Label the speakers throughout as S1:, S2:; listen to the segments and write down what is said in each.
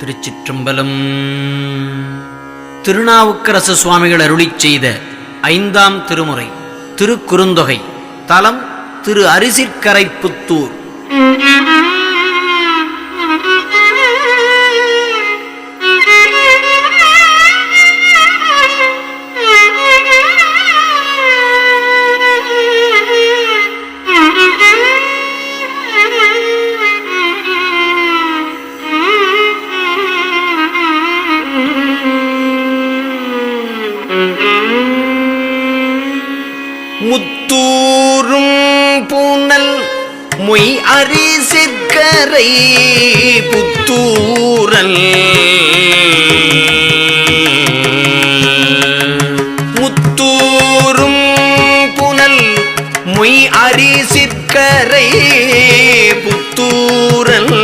S1: திருச்சிற்றம்பலம். திருநாவுக்கரசு சுவாமிகள் அருளிச் செய்த ஐந்தாம் திருமுறை திருக்குறுந்தொகை தலம் திரு அரிசிற்கரைப்புத்தூர் மொய் அரிசிற்கரை புத்தூரல். முத்தூரும் புனல் மொய் அரிசிற்கரை புத்தூரல்.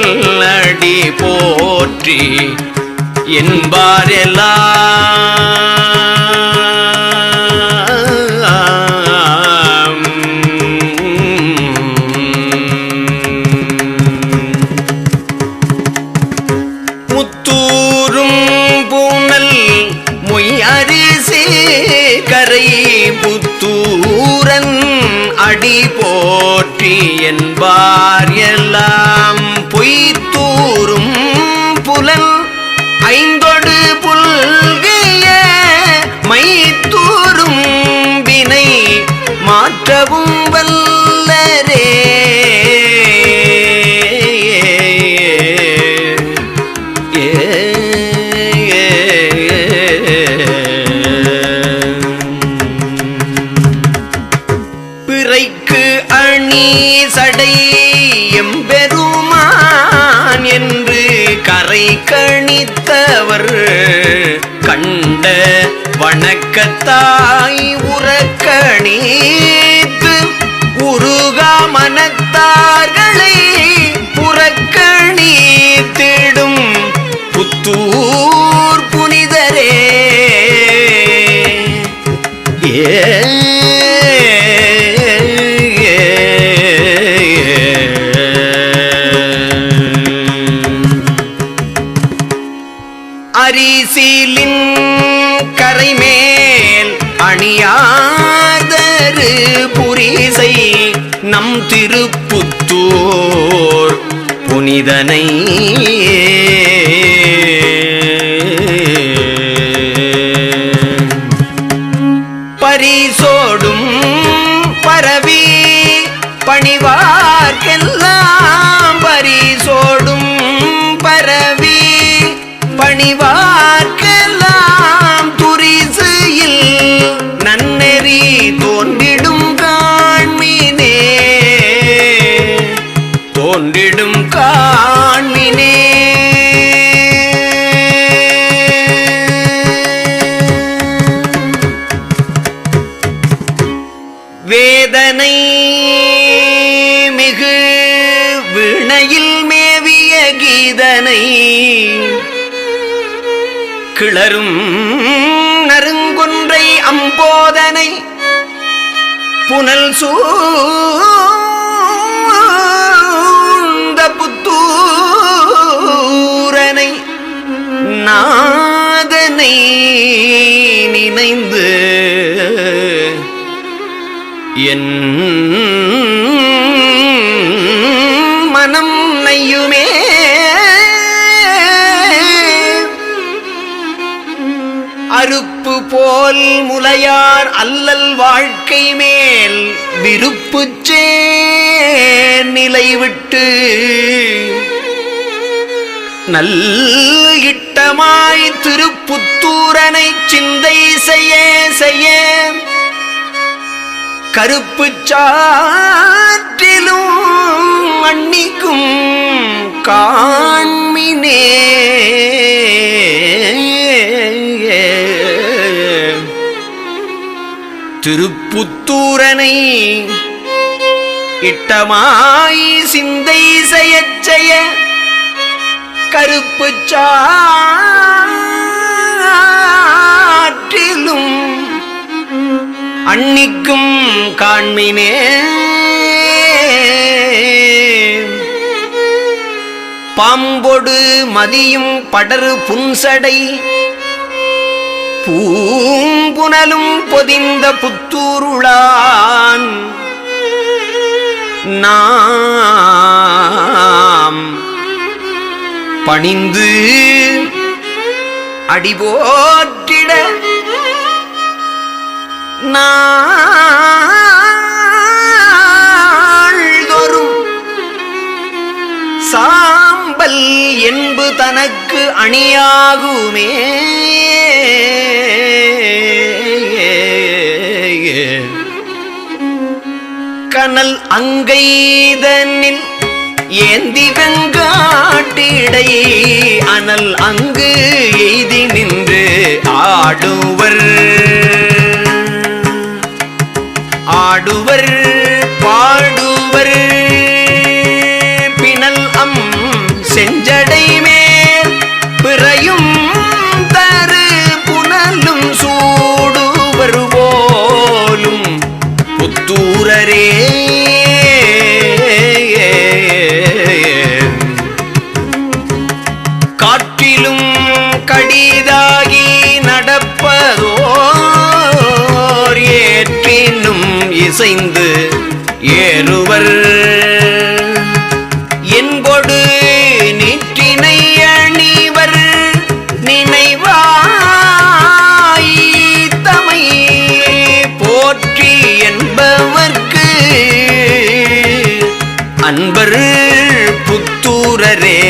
S1: அடி போற்றி என்பாரெல்லாம் அடி போற்றி என்பார் எல்லாம் பொய்த்தூரும் புலன். ஐந்தொடு புல்கிய மைத்தூரும் வினை மாற்றவும் சடை எம்பெருமான் என்று கரை கணித்தவர். கண்ட வணக்கத்தாய் உறக்கணித்து உருகா மனத்தார்களை புறக்கணித்திடும் புத்தூர் நம் திருப்புத்தூர் புனிதனை பரிசோடும் பரவி பணிவார்க்கெல்லாம் தோன்றிடும் காண்மினே. வேதனை மிகு வினையில் மேவிய கீதனை கிளரும் நறுங்கொன்றை அம்போதனை புனல் சூ புத்தூரனை நாதனை நினைந்து என் மனம் நையுமே. அறுப்பு போல் முலையார் அல்லல் வாழ்க்கை மேல் விருப்புச்சே நிலை விட்டு நல் இட்டமாய் திருப்புத்தூரனை சிந்தை செய்ய செய்ய. கருப்புச் சாற்றிலும் அன்னிக்கும் காண்மினே. திருப்புத்தூரனை இட்டமாய் சிந்தை செய்யச் செய்ய கருப்புச் சாற்றிலும் அன்னிக்கும் காண்மினே. பாம்பொடு மதியும் படரு புன்சடை பூம்புனலும் பொதிந்த புத்தூருளான் நாம் பணிந்து அடிபோற்றிட நாள்தோறும் சாம்பல் என்பு தனக்கு அணியாகுமே. கனல் அங்கைதனில் ஏந்தி வெங்காட்டிடை அனல் அங்கு எய்தி நின்று ஆடுவர். ஆடுவர் பாடு புத்தூரரே.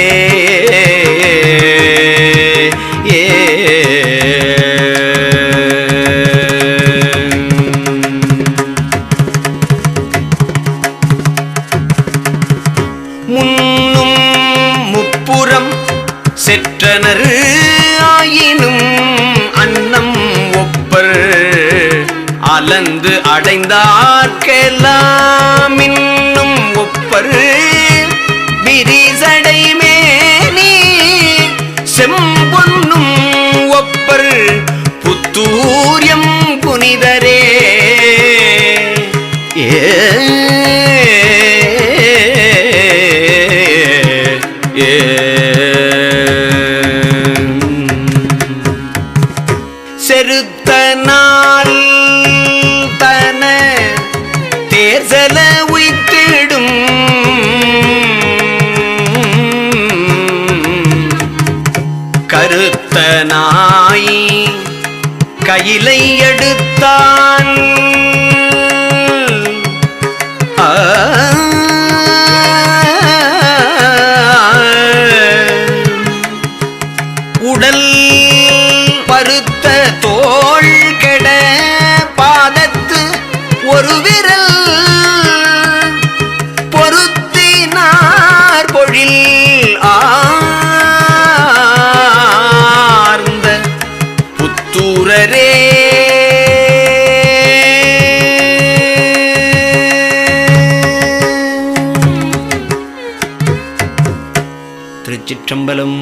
S1: ஏ. முன்னும் முப்புறம் செற்றனர் ஆயினும் அன்னம் ஒப்பர். அலந்து அடைந்தார்க்கெல்லாம் செம்பொன்னும் ஒப்பர் புத்தூரியம் புனிதரே. கருத்த நாய் கையிலை எடுத்தான். உடல் பருத்த புத்தூரரே திருச்சிற்றம்பலம்